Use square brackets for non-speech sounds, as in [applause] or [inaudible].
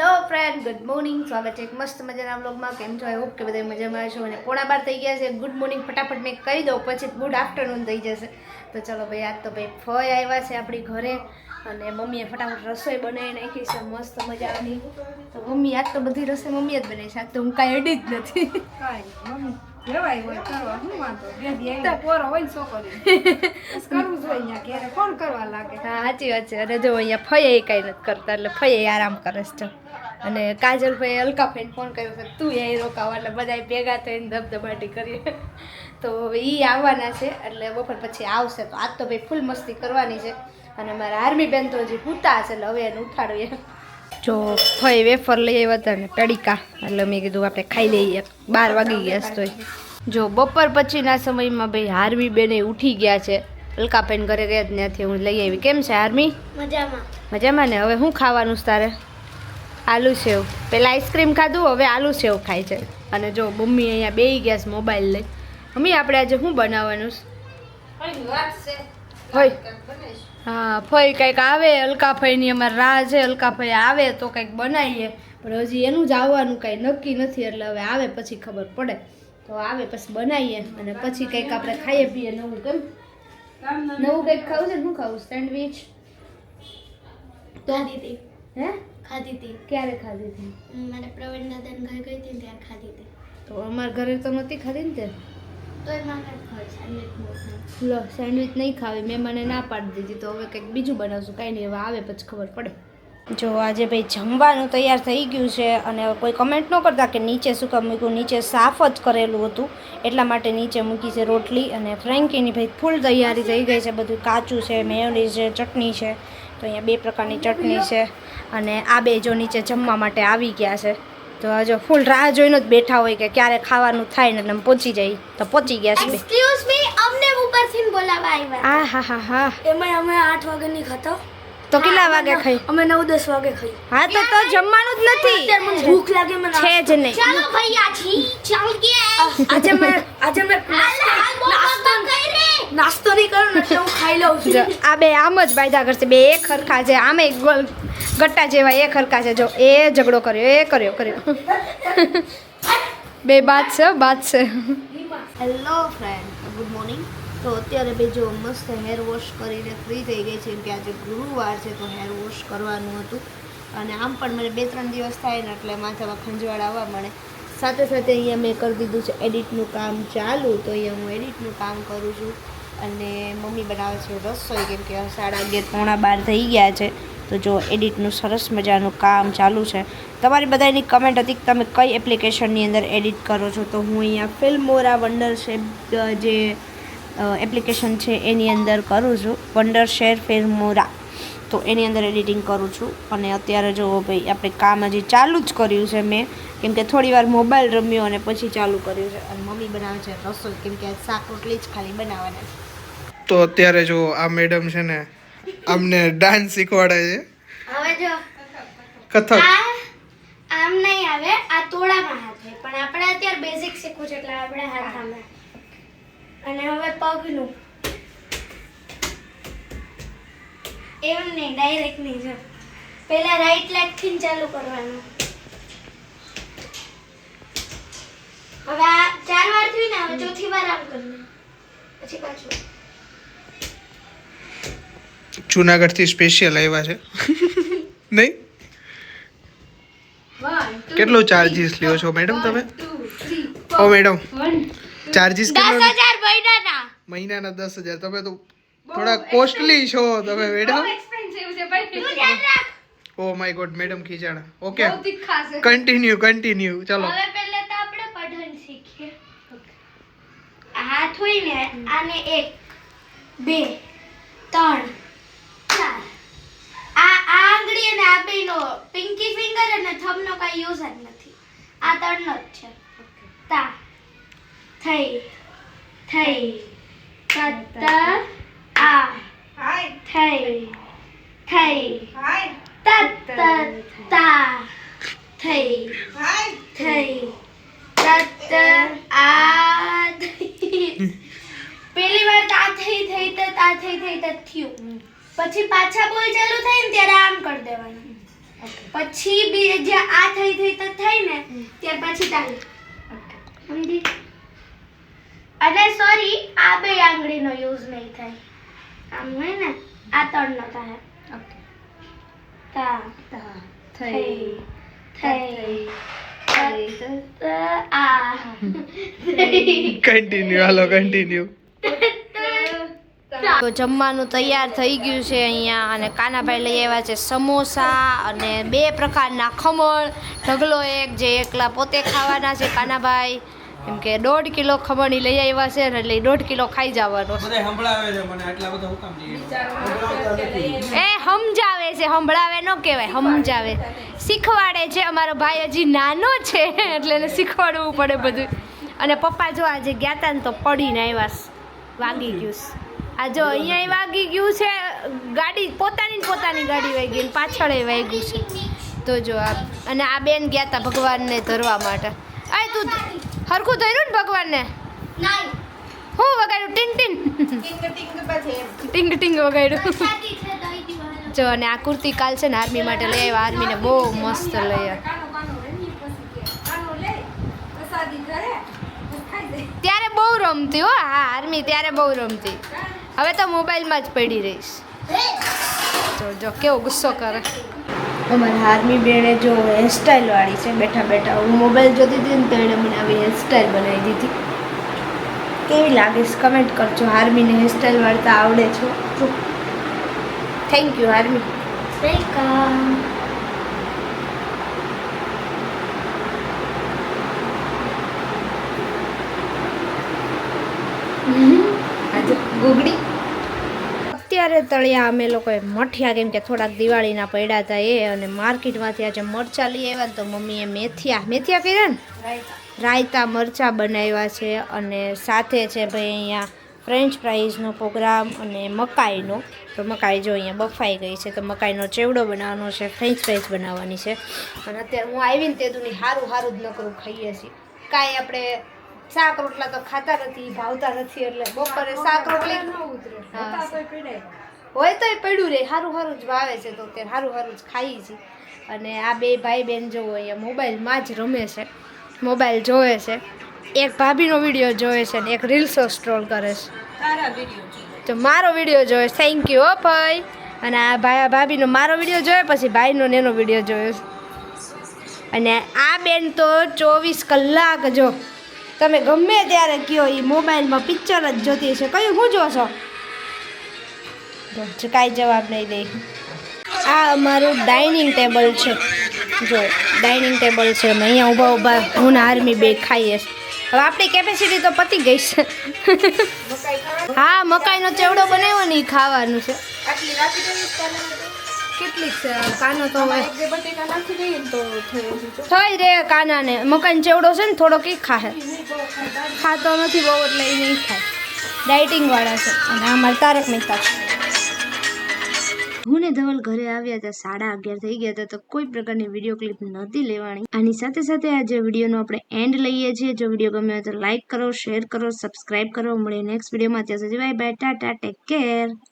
Hello friend good morning સ્વાગત છે એક મસ્ત મજાના બ્લોગમાં કેમ છો? આઈ હોપ કે બધા મજામાં છો અને પોણા બાર થઈ ગયા છે. ગુડ મોર્નિંગ ફટાફટ મેં કહી દઉં પછી ગુડ આફ્ટરનૂન થઈ જશે. તો ચલો ભાઈ આજ તો ભાઈ ફય આવ્યા છે આપણી ઘરે. અને મમ્મીએ ફટાફટ રસોઈ બનાવી નાખી છે. મસ્ત મજાની તો મમ્મી આજ તો બધી રસોઈ મમ્મીએ જ બનાવી છે. આજ તો હું કાંઈ એડી જ નથી. મમ્મી સાચી વાત છે. અને જો અહીંયા ફઈએ કઈ નથી કરતા. એટલે ફઈએ આરામ કરે છે. અને કાજલભાઈ અલકાભાઈને અલકા ફોન કર્યો કે તું એ રોકાવ એટલે બધા ભેગા થઈને ધબધબાટી કરીએ. તો હવે એ આવવાના છે એટલે બપોર પછી આવશે. તો આજ તો ભાઈ ફૂલ મસ્તી કરવાની છે. અને મારા આર્મી બેન તો હજી પૂતા છે એટલે હવે એને ઉઠાડું જો ફઈ વેફર લઈ આવ્યા હતા ને પડીકા એટલે મેં કીધું આપણે ખાઈ લઈએ. બાર વાગી ગયા છે તોય. જો બપોર પછીના સમયમાં ભાઈ હાર્મી બેને ઉઠી ગયા છે. અલકાબેન ઘરે ગયા જ ત્યાંથી હું લઈ આવી. કેમ છે આર્મી મજામાં. મજામાં ને? હવે શું ખાવાનું છે તારે? આલુ સેવ. પહેલાં આઈસ્ક્રીમ ખાધું હવે આલુ સેવ ખાય છે. અને જો મમ્મી અહીંયા બે ગયા છે મોબાઈલ લઈ. મમ્મી આપણે આજે શું બનાવવાનું છે? હોય હા ફઈ કંઈક આવે અલકાફઈની અમારે રાહ છે અલકાફઈ આવે તો કંઈક બનાવીએ. પણ હજી એનું જ આવવાનું કાંઈ નક્કી નથી એટલે હવે આવે પછી ખબર પડે. તો આવે પછી બનાવીએ અને પછી કંઈક આપણે ખાઈએ પીએ નવું કેમ નવું કંઈક ખાવું છે? શું ખાવું? સેન્ડવિચ? તો હે? ખાધી હતી. ક્યારે ખાધી હતી? મને પ્રવીણ દાદાને ઘરે ગઈ હતી ત્યારે ખાધી હતી. તો અમારા ઘરે તો નહોતી ખાધી ને તે? તોય ખબર સેન્ડવિચ લો સેન્ડવિચ નહીં ખાવી મેં મને ના પાડી દીધી તો હવે કંઈક બીજું બનાવશું. કાંઈ નહીં હવે આવે પછી ખબર પડે. જો આજે ભાઈ જમવાનું તૈયાર થઈ ગયું છે અને કોઈ કમેન્ટ ન કરતા કે નીચે શું કામ મૂક્યું? નીચે સાફ જ કરેલું હતું. એટલા માટે નીચે મૂકી છે રોટલી અને ફ્રેન્કીની ભાઈ ફૂલ તૈયારી થઈ ગઈ છે. બધું કાચું છે મેયોનીઝ છે ચટણી છે. તો અહીંયા બે પ્રકારની ચટણી છે અને આ બે જો નીચે જમવા માટે આવી ગયા છે તો આ જો ફૂલ રાહ જોઈને જ બેઠા હોય કે ક્યારે ખાવાનું થાય ને એટલે પહોંચી જાય તો પહોંચી ગયા છે એક્સક્યુઝ મી અમને ઉપરથી બોલાવા આવ્યા આ હા હા હા એમાં અમે આઠ વાગ્યાની ખાતો તો કેટલા વાગે ખાઈ અમે નવ દસ વાગે ખાઈ હા તો તો જમવાનું જ મને નથી ભૂખ લાગે મને છે જ નહીં ચાલો ભૈયા જી ચાલ કે આજે મેં આજે મેં નાસ્તો નાસ્તો નહીં કરું ને હું ખાઈ લઉં છું. આ બે આમ જ વાયદા કરશે. બે એક હરખા છે. આમે ગોલ ગટ્ટા જેવા એક હરખા છે. જો એ ઝઘડો કર્યો એ કર્યો કર્યો. બે બાદ છે બાદ છે. હેલો ફ્રેન્ડ ગુડ મોર્નિંગ તો અત્યારે બે જો મસ્ત હેર વોશ કરીને ફ્રી થઈ ગઈ છે. કે આજે ગુરુવાર છે તો હેર વોશ કરવાનું હતું. અને આમ પણ મને બે ત્રણ દિવસ થાય ને એટલે માથામાં ખંજવાળ આવવા મળે. સાથે સાથે અહીંયા મેં કરી દીધું છે એડિટનું કામ ચાલુ. તો અહીંયા હું એડિટનું કામ કરું છું અને મમ્મી બનાવે છે રસોઈ, કેમ કે સાડા અગિયાર, પોણા બાર થઈ ગયા છે. તો જો એડિટનું સરસ મજાનું કામ ચાલુ છે. તમારી બધાની કમેન્ટ હતી કે તમે કઈ એપ્લિકેશનની અંદર એડિટ કરો છો? તો હું અહીંયા ફિલ્મોરા વંડર શેપ જે એપ્લિકેશન છે એની અંદર કરું છું. વંડર શેર ફિલ્મોરા તો એની અંદર એડિટિંગ કરું છું. અને અત્યારે જો ભાઈ આપણે કામ હજી ચાલુ જ કર્યું છે મેં કેમ કે થોડી વાર મોબાઈલ રમ્યો અને પછી ચાલુ કર્યું છે. અને મમ્મી બનાવે છે રસોઈ કેમ કે શાક રોટલી જ ખાલી બનાવવાના. તો અત્યારે જો આ મેડમ છે ને અમને ડાન્સ શીખવાડે છે. હવે જો. કથક. આમ નહીં આવે આ તોડામાં હાથ. પણ આપણે અત્યારે બેઝિક શીખવું છે એટલે આપણે હાથ આમ અને હવે પગનું. એમ નહીં ડાયરેક્ટ નહીં જો પહેલા રાઈટ લેગથી ચાલુ કરવાનું. હવે આ ચાર વાર થયું ને હવે ચોથી વાર આમ કરવાનું. પછી પાછું. જુનાગઢથી સ્પેશિયલ આવ્યા છે. [laughs] નહીં? કેટલો ચાર્જીસ લ્યો છો મેડમ તમે? ઓ મેડમ ચાર્જીસ કેટલો 10000 મહિનાના મહિનાના દસ હજાર. તમે તો થોડા કોસ્ટલી છો તમે madam oh my god madam ખીચાણા ઓકે કન્ટિન્યુ કન્ટિન્યુ ચલો. હવે પહેલા તો આપણે પઠન શીખીએ. હાથ હોય ને આને એક બે ત્રણ ચાર. આ આ આંગળી અને આ બેનો પિંકી ફિંગર અને થંબનો કાંઈ યુઝ જ નથી. આ ત્રણનો જ છે. તા થઈ થઈ તત આ થઈ થઈ તત તા થઈ થઈ તત આ. પેલી વાર તા થઈ થઈ તો તા થઈ થઈ તો થયું. પછી પાછા બોલ ચાલુ થાય ને ત્યારે આમ કરી દેવાનું. પછી બી જે આ થઈ થઈ તો થઈ ને ત્યાર પછી ચાલુ સમજી? અને સોરી આ બે આંગળીનો યુઝ નહીં થાય. આમ હોય ને આ ત્રણનો થાય ઓકે. તા તા થઈ થઈ થઈ ત, આ. કન્ટિન્યુ હાલો કન્ટિન્યુ તો જમવાનું તૈયાર થઈ ગયું છે અહીંયા અને કાનાભાઈ લઈ આવ્યા છે સમોસા અને બે પ્રકારના ખમણ. ઢગલો એક જે એકલા પોતે ખાવાના છે કાનાભાઈ. કેમ કે દોઢ કિલો ખમણી લઈ આવ્યા છે ને એટલે દોઢ કિલો ખાઈ જવાનો છે. બધા સંભળાવે છે મને આટલા બધા હું કામ નહીં એ સમજાવે છે સંભળાવે ન કહેવાય સમજાવે. શીખવાડે છે અમારો ભાઈ હજી નાનો છે એટલે એને શીખવાડવું પડે બધું. અને પપ્પા જો આજે ગયા હતા ને તો પડીને આવ્યા વાગી ગયું છે. આ જો અહીંયા વાગી ગયું છે ગાડી પોતાની પોતાની ગાડી વાગી ને પાછળ વાગ્યું છે. તો જો આ અને આ બેન ગયા હતા ભગવાનને ધરવા માટે. આ તું હરખું ધર્યું ને ભગવાનને? હું વગાડ્યું? Tin tin ટીંગ ટીંગ વગાડ્યું. જો અને આ કુર્તી કાલ છે ને આર્મી માટે લઈ આવ્યા. આર્મીને બહુ મસ્ત લઈ ત્યારે બહુ રમતી હો. હા આર્મી ત્યારે બહુ રમતી. હવે તો મોબાઈલમાં જ પડી રહીશ. જો જો કેવો ગુસ્સો કરે. અમારા હાર્મી બેણે જો હેરસ્ટાઈલ વાળી છે બેઠા બેઠા. હું મોબાઈલ જોતી હતી ને તો એણે મને આવી હેરસ્ટાઈલ બનાવી દીધી. કેવી લાગે છે? કમેન્ટ કરજો. આર્મીને હેરસ્ટાઈલ વાળતા આવડે છે. Thank you હારમી. વેલકમ આજે ગુગડી અત્યારે તળિયા અમે લોકોએ મઠિયા કેમ કે થોડાક દિવાળીના પડ્યા હતા એ અને માર્કેટમાંથી આજે મરચાં લઈ આવ્યા ને તો મમ્મીએ મેથિયા મેથિયા કર્યા ને? રાયતા. મરચાં બનાવ્યા છે અને સાથે છે ભાઈ અહીંયા ફ્રેન્ચ ફ્રાઈઝનો પ્રોગ્રામ અને મકાઈનો. તો મકાઈ જો અહીંયા બફાઈ ગઈ છે તો મકાઈનો ચેવડો બનાવવાનો છે ફ્રેન્ચ ફ્રાઈઝ બનાવવાની છે. અને અત્યારે હું આવીને તે દુની સારું સારું જ નકરું ખાઈએ છીએ. કાંઈ આપણે શાક રોટલા તો ખાતા નથી ભાવતા નથી એટલે બપોરે શાક રોટલી હોય તો તોય પીડાય રહે સારું સારું જ ભાવે છે તો અત્યારે સારું સારું જ ખાઈ છે. અને આ બે ભાઈ બહેન જોવો અહીંયા મોબાઈલમાં જ રમે છે મોબાઈલ જોવે છે. એક ભાભીનો વીડિયો જોવે છે ને એક રીલ્સો સ્ટ્રોલ કરે છે. તો મારો વીડિયો જોવે થેન્ક યુ હો ભાઈ. અને આ ભાઈ ભાભીનો મારો વીડિયો જોયો પછી ભાઈનો ને એનો વીડિયો જોયો અને આ બેન તો ચોવીસ કલાક જો તમે ગમે ત્યારે કયો એ મોબાઈલમાં પિક્ચર જ જોતી હશે. કયું હું જોશો? જો કાંઈ જવાબ નહીં દે. આ અમારું ડાઇનિંગ ટેબલ છે. જો ડાઇનિંગ ટેબલ છે. અમે અહીંયા ઊભા ઊભા હું આર્મી બે ખાઈએ હવે આપણી કેપેસિટી તો પતી ગઈ છે. હા મકાઈનો ચેવડો બનાવ્યો ને એ ખાવાનું છે. કેટલીક છે? કાનો તો થઈ રે કાનાને. મકાઈનો ચેવડો છે ને થોડો કી ખાહે. ખાતો નથી બહુ એટલે એ નહીં ખાય. ડાયટિંગ વાળા છે. અને અમારે તારક મહેતા છે. હું ને ધવલ ઘરે આવ્યા હતા સાડા અગિયાર થઈ ગયા હતા તો કોઈ પ્રકારની વીડિયો ક્લિપ નહોતી લેવાની. આની સાથે સાથે આજે વિડીયોનો આપણે એન્ડ લઈએ છીએ. જો વીડિયો ગમ્યો તો લાઇક કરો શેર કરો સબસ્ક્રાઇબ કરો. મળીએ નેક્સ્ટ વિડીયોમાં ત્યાં સુધી bye bye tata take care